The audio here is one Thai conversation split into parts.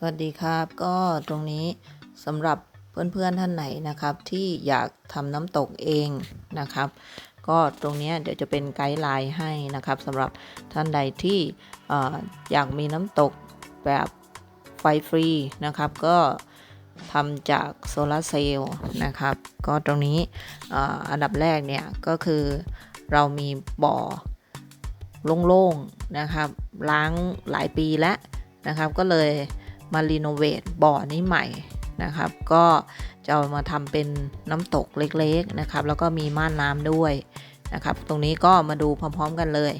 สวัสดีครับ ก็ตรงนี้สำหรับเพื่อนๆท่านไหนนะครับ ที่อยากทำน้ำตกเองนะครับ ก็ตรงนี้เดี๋ยวจะเป็นไกด์ไลน์ให้นะครับสำหรับท่านใดที่อ่อยากมีน้ำตกแบบไฟฟรีนะครับก็ทำจากโซลาร์เซลล์นะครับ ก็ตรงนี้ออันดับแรกเนี่ยก็คือเรามีบ่อโล่งๆนะครับ ล้างหลายปีแล้วนะครับ ก็เลย มารีโนเวทบ่อนี้ใหม่นะครับ ก็จะเอามาทำเป็นน้ำตกเล็กๆนะครับ แล้วก็มีม่านน้ำด้วยนะครับ ตรงนี้ก็มาดูพร้อมๆกันเลย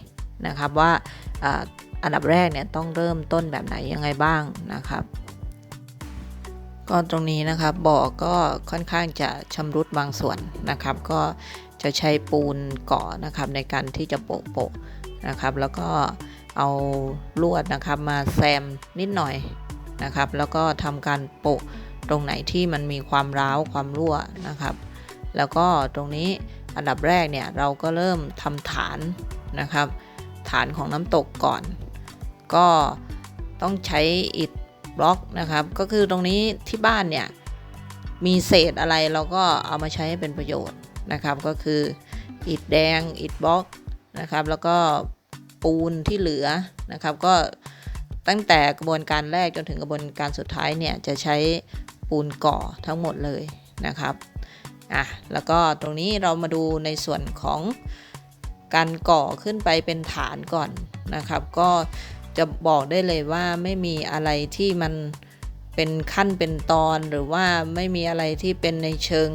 นะครับว่าอันดับแรกเนี่ยต้องเริ่มต้นแบบไหนยังไงบ้างนะครับ ก็ตรงนี้นะครับบ่อก็ค่อนข้างจะชำรุดบางส่วนนะครับ ก็จะใช้ปูนก่อนะครับในการที่จะโปะโปะๆนะครับ แล้วก็เอาลวดนะครับมาแซมนิดหน่อย นะครับ แล้วก็ทำการโปะตรงไหนที่มันมีความร้าวความรั่วนะครับ แล้วก็ตรงนี้อันดับแรกเนี่ยเราก็เริ่มทำฐานนะครับ ฐานของน้ำตกก่อน ก็ต้องใช้อิฐบล็อกนะครับ ก็คือตรงนี้ที่บ้านเนี่ยมีเศษอะไรเราก็เอามาใช้ให้เป็นประโยชน์นะครับ ก็คืออิฐแดงอิฐบล็อกนะครับ แล้วก็ปูนที่เหลือนะครับ ก็ ตั้งแต่กระบวนการแรกจนถึงกระบวนการสุดท้ายเนี่ยจะใช้ปูนก่อทั้งหมดเลยนะครับอะแล้วก็ตรงนี้เรามาดูในส่วนของการก่อขึ้นไปเป็นฐานก่อนนะครับ ก็จะบอกได้เลยว่าไม่มีอะไรที่มันเป็นขั้นเป็นตอนหรือว่าไม่มีอะไรที่เป็นในเชิง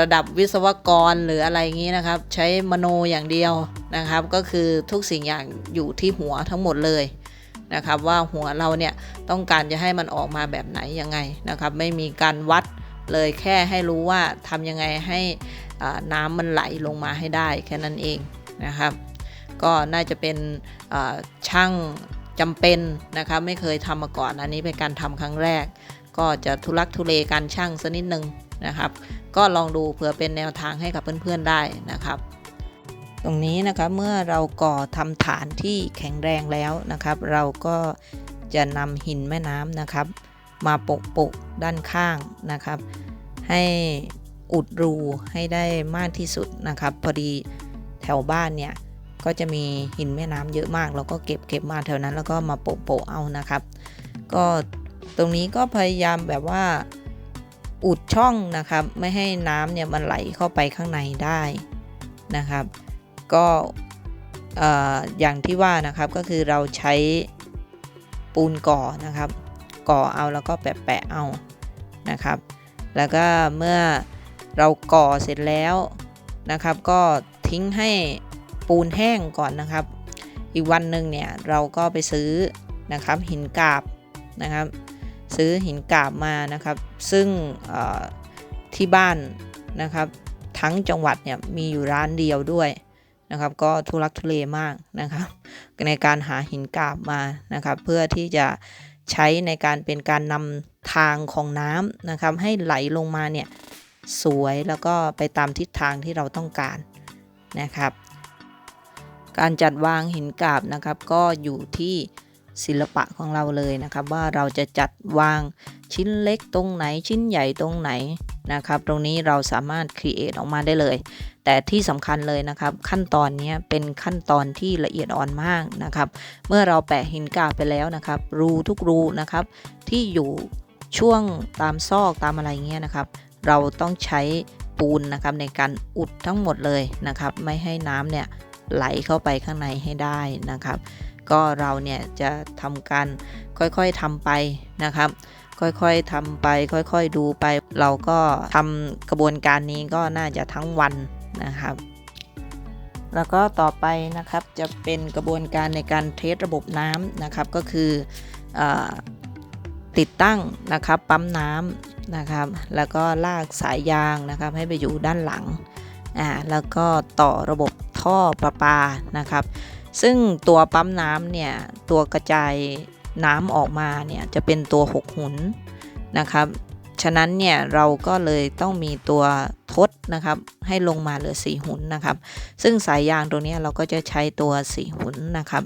ระดับวิศวกรหรืออะไรอย่างนี้นะครับ ใช้มโนอย่างเดียวนะครับ ก็คือทุกสิ่งอย่างอยู่ที่หัวทั้งหมดเลยนะครับ ว่าหัวเราเนี่ยต้องการจะให้มันออกมาแบบไหนยังไงนะครับ ไม่มีการวัดเลยแค่ให้รู้ว่าทำยังไงให้น้ำมันไหลลงมาให้ได้แค่นั้นเองนะครับ ก็น่าจะเป็นช่างจำเป็นนะครับไม่เคยทำมาก่อนอันนี้เป็นการทำครั้งแรก ก็จะทุลักทุเลการช่างสักนิดนึง นะครับ ก็ลองดูเผื่อเป็นแนวทางให้กับเพื่อนๆได้นะครับ ตรงนี้นะครับเมื่อเราก่อทำฐานที่แข็งแรงแล้วนะครับ เราก็จะนำหินแม่น้ำนะครับ มาโปะโปะด้านข้างนะครับ ให้อุดรูให้ได้มากที่สุดนะครับ พอดีแถวบ้านเนี่ยก็จะมีหินแม่น้ำเยอะมาก เราก็เก็บเก็บมาแถวนั้นแล้วก็มาโปะโปะเอานะครับ ก็ตรงนี้ก็พยายามแบบว่า อุดช่องนะครับไม่ให้น้ำเนี่ยมันไหลเข้าไปข้างในได้นะครับ ก็เอ่อย่างที่ว่านะครับก็คือเราใช้ปูนก่อนะครับ ก่อเอาแล้วก็แปะแปะๆเอานะครับ แล้วก็เมื่อเราก่อเสร็จแล้วนะครับ ก็ทิ้งให้ปูนแห้งก่อนนะครับ อีกวันหนึ่งเนี่ยเราก็ไปซื้อนะครับหินกาบนะครับ ซื้อหินกาบมานะครับ ซึ่งที่บ้านนะครับ ทั้งจังหวัดเนี่ยมีอยู่ร้านเดียวด้วยนะครับ ก็ทุลักทุเลมากนะครับ ในการหาหินกาบมานะครับ เพื่อที่จะใช้ในการเป็นการนำทางของน้ำนะครับ ให้ไหลลงมาเนี่ยสวยแล้วก็ไปตามทิศทางที่เราต้องการนะครับ การจัดวางหินกาบนะครับ ก็อยู่ที่ ศิลปะของเราเลยนะครับ ว่าเราจะจัดวางชิ้นเล็กตรงไหนชิ้นใหญ่ตรงไหนนะครับ ตรงนี้เราสามารถครีเอทออกมาได้เลย แต่ที่สำคัญเลยนะครับ ขั้นตอนนี้เป็นขั้นตอนที่ละเอียดอ่อนมากนะครับ เมื่อเราแปะหินกาไปแล้วนะครับ รูทุกรูนะครับ ที่อยู่ช่วงตามซอกตามอะไรเงี้ยนะครับ เราต้องใช้ปูนนะครับในการอุดทั้งหมดเลยนะครับ ไม่ให้น้ำเนี่ยไหลเข้าไปข้างในให้ได้นะครับ ก็เราเนี่ยจะทำการค่อยๆทำไปนะครับ ค่อยๆทำไป ค่อยๆดูไป เราก็ทำกระบวนการนี้ก็น่าจะทั้งวันนะครับ แล้วก็ต่อไปนะครับจะเป็นกระบวนการในการเทสระบบน้ำนะครับ ก็คืออติดตั้งนะครับปั๊มน้ำนะครับ แล้วก็ลากสายยางนะครับ ให้ไปอยู่ด้านหลังอ่าแล้วก็ต่อระบบท่อประปานะครับ ซึ่งตัวปั๊มน้ำเนี่ย ตัวกระจายน้ำออกมาเนี่ยจะเป็นตัวหกหุนนะครับ ฉะนั้นเนี่ยเราก็เลยต้องมีตัวทดนะครับ ให้ลงมาเหลือสีหุนนะครับ ซึ่งสายยางตรงนี้เราก็จะใช้ตัวสีหุนนะครับ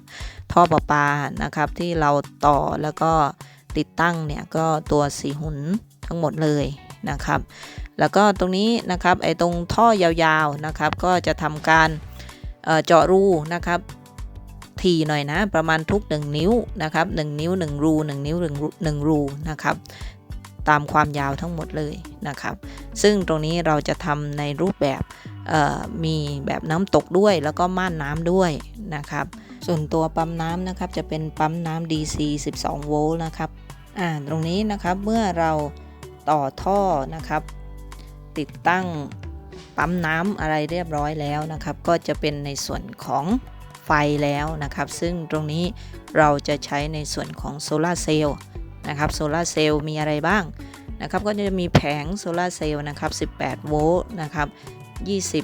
ท่อประปานะครับที่เราต่อแล้วก็ติดตั้งเนี่ยก็ตัวสีหุนทั้งหมดเลยนะครับ แล้วก็ตรงนี้นะครับไอ้ตรงท่อยาวๆนะครับ ก็จะทำการเจาะรูนะครับ ทีหน่อยนะ ประมาณทุก 1 นิ้วนะครับ1นิ้ว 1 รู 1 นิ้ว1รู1รูนะครับตามความยาวทั้งหมดเลยนะครับ ซึ่งตรงนี้เราจะทำในรูปแบบมีแบบน้ำตกด้วยแล้วก็ม่านน้ำด้วยนะครับ ส่วนตัวปั๊มน้ำนะครับจะเป็นปั๊มน้ำ DC 12 โวลต์นะครับอ่าตรงนี้นะครับเมื่อเราต่อท่อนะครับ ติดตั้งปั๊มน้ำอะไรเรียบร้อยแล้วนะครับ ก็จะเป็นในส่วนของ ไฟแล้วนะครับ ซึ่งตรงนี้เราจะใช้ในส่วนของโซลาร์เซลล์นะครับโซลาร์เซลล์มีอะไรบ้างนะครับ ก็จะมีแผงโซลาร์เซลล์นะครับ 18 โวลต์นะครับ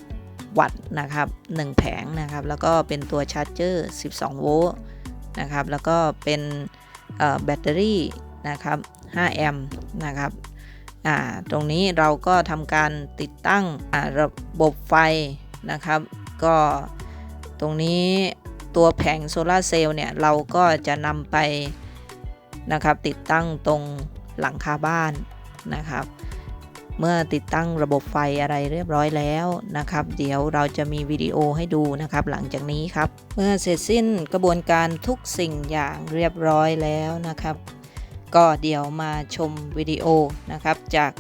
20 วัตต์นะครับ 1 แผงนะครับ แล้วก็เป็นตัวชาร์จเจอร์ 12 โวลต์นะครับ แล้วก็เป็นแบตเตอรี่นะครับ 5 แอมป์นะครับตรงนี้เราก็ทำการติดตั้งระบบไฟนะครับ ก็ ตรงนี้ตัวแผงโซลาร์เซลล์เนี่ย เราก็จะนำไปนะครับติดตั้งตรงหลังคาบ้านนะครับ เมื่อติดตั้งระบบไฟอะไรเรียบร้อยแล้วนะครับ เดี๋ยวเราจะมีวิดีโอให้ดูนะครับหลังจากนี้ครับ เมื่อเสร็จสิ้นกระบวนการทุกสิ่งอย่างเรียบร้อยแล้วนะครับ ก็เดี๋ยวมาชมวิดีโอนะครับจาก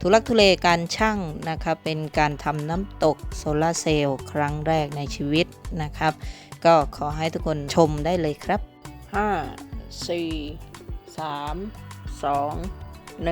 ทุลักทุเลการช่างนะครับเป็นการทำน้ำตกโซลาร์เซลล์ครั้งแรกในชีวิตนะครับ ก็ขอให้ทุกคนชมได้เลยครับ 5 4 3 2 1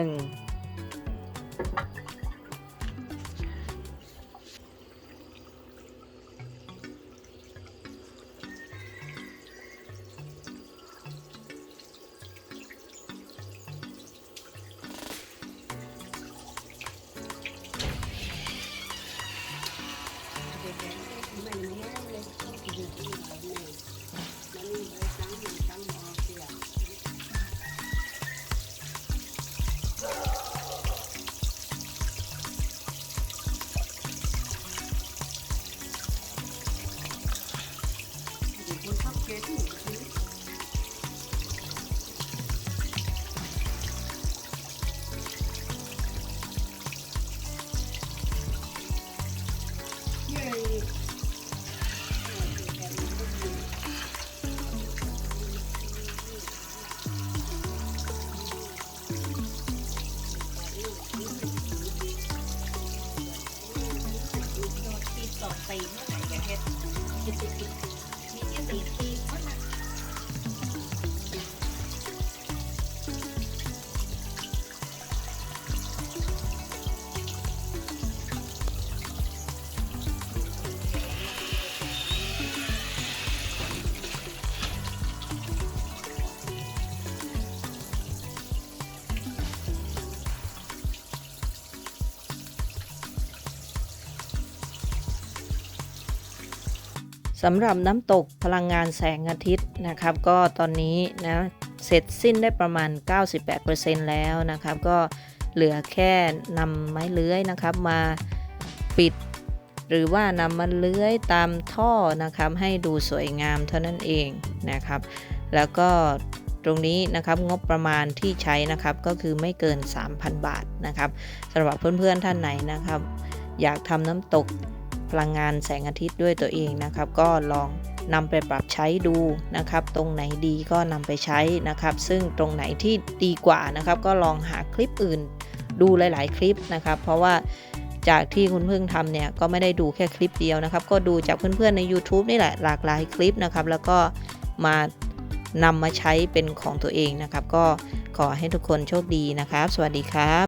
สำหรับน้ำตกพลังงานแสงอาทิตย์นะครับ ก็ตอนนี้นะเสร็จสิ้นได้ประมาณ 98%แล้วนะครับ ก็เหลือแค่นำไม้เลื้อยนะครับมาปิด หรือว่านำมาเลื้อยตามท่อนะครับ ให้ดูสวยงามเท่านั้นเองนะครับ แล้วก็ตรงนี้นะครับงบประมาณที่ใช้นะครับก็คือไม่เกิน 3,000 บาทนะครับสำหรับเพื่อนๆท่านไหนนะครับ อยากทำน้ำตก พลังงานแสงอาทิตย์ด้วยตัวเองนะครับ ก็ลองนำไปปรับใช้ดูนะครับ ตรงไหนดีก็นำไปใช้นะครับ ซึ่งตรงไหนที่ดีกว่านะครับ ก็ลองหาคลิปอื่น ดูหลาย ๆ คลิปนะครับ เพราะว่าจากที่คุณเพิ่งทำเนี่ยก็ไม่ได้ดูแค่คลิปเดียวนะครับ ก็ดูจากเพื่อนๆใน YouTube นี่แหละหลากหลายคลิปนะครับ แล้วก็มานำมาใช้เป็นของตัวเองนะครับ ก็ขอให้ทุกคนโชคดีนะครับ สวัสดีครับ